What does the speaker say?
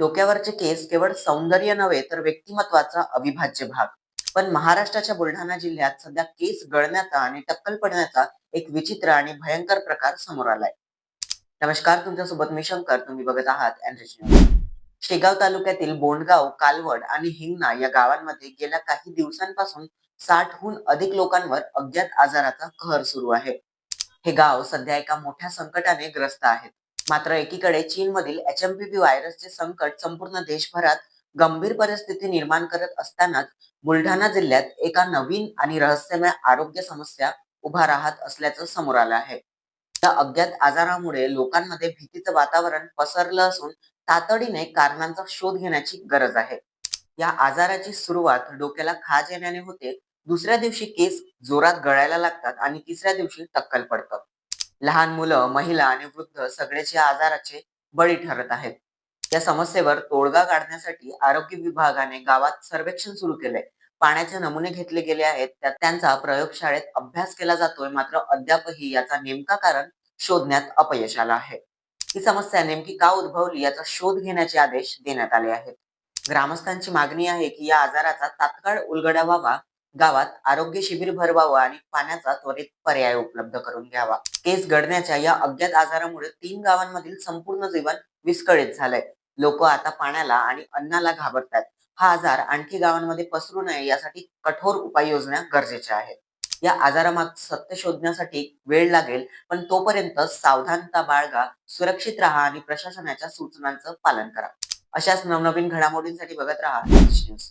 डोक्यावरचे केस केवळ सौंदर्य नव्हे तर व्यक्तिमत्वाचा अविभाज्य भाग. पण महाराष्ट्राच्या बुलढाणा जिल्ह्यात सध्या केस गळण्याचा आणि टक्कल पडण्याचा एक विचित्र आणि भयंकर प्रकार समोर आलाय. नमस्कार तुमच्यासोबत मी शंकर. तुम्ही बघत आहात न्यूज. शेगाव तालुक्यातील बोंडगाव कालवड आणि हिंगणा या गावांमध्ये गेल्या काही दिवसांपासून साठहून अधिक लोकांवर अज्ञात आजाराचा कहर सुरू आहे. हे गाव सध्या एका मोठ्या संकटाने ग्रस्त आहेत. मात्र एकीकडे चीनमधील एच एम पी व्ही व्हायरसचे संकट संपूर्ण देशभरात गंभीर परिस्थिती निर्माण करत असतानाच बुलढाणा जिल्ह्यात एका नवीन आणि रहस्यमय आरोग्य समस्या उभा राहत असल्याचं समोर आलं आहे. या अज्ञात आजारामुळे लोकांमध्ये भीतीचं वातावरण पसरलं असून तातडीने कारणांचा शोध घेण्याची गरज आहे. या आजाराची सुरुवात डोक्याला खाज येण्याने होते. दुसऱ्या दिवशी केस जोरात गळायला लागतात आणि तिसऱ्या दिवशी टक्कल पडतं. लहान मुलं महिला आणि वृद्ध सगळेच या आजाराचे बळी ठरत आहेत. या समस्येवर तोडगा काढण्यासाठी आरोग्य विभागाने गावात सर्वेक्षण सुरू केलंय. पाण्याचे नमुने घेतले गेले आहेत. त्या- त्यांचा प्रयोगशाळेत अभ्यास केला जातोय. मात्र अद्यापही याचा नेमका कारण शोधण्यात अपयश आलं आहे. ही समस्या नेमकी का उद्भवली याचा शोध घेण्याचे आदेश देण्यात आले आहेत. ग्रामस्थांची मागणी आहे की या आजाराचा तात्काळ उलगडा व्हावा गावात आरोग्य शिबिर भरवावं आणि पाण्याचा त्वरित पर्याय उपलब्ध करून घ्यावा. केस घडण्याच्या या अज्ञात आजारामुळे तीन गावांमधील संपूर्ण जीवन विस्कळीत झालंय. लोक आता पाण्याला आणि अन्नाला घाबरतात. हा आजार आणखी गावांमध्ये पसरू नये यासाठी कठोर उपाययोजना गरजेच्या आहेत. या आजारामाग सत्य शोधण्यासाठी वेळ लागेल पण तोपर्यंत सावधानता बाळगा सुरक्षित राहा आणि प्रशासनाच्या सूचनांचं पालन करा. अशाच नवनवीन घडामोडींसाठी बघत राहा न्यूज